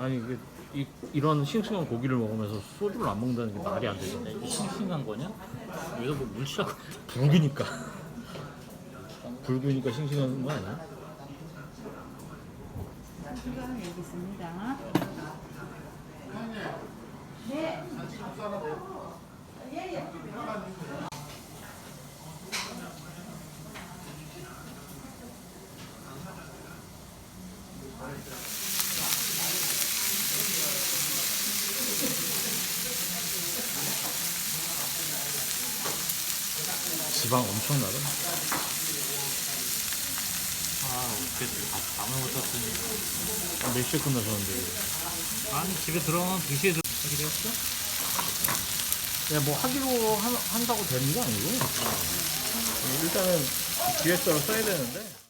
아니 그 이, 이런 싱싱한 고기를 먹으면서 소주를 안 먹는다는 게 말이 안 되죠. 이게 싱싱한 거냐? 여기서 뭐 물치라고 붉으니까. 붉으니까 싱싱한 거 아니야? 추가 여기 있습니다. 지방 엄청나다. 아 어떻게 다 잠을 못 잤으니 몇 시에 끝나셨는데? 아니 집에 들어가면 2시에 들어 하기로 했어? 그냥 뭐 하기로 한, 한다고 되는 게 아니고 일단은 기획서를 써야 되는데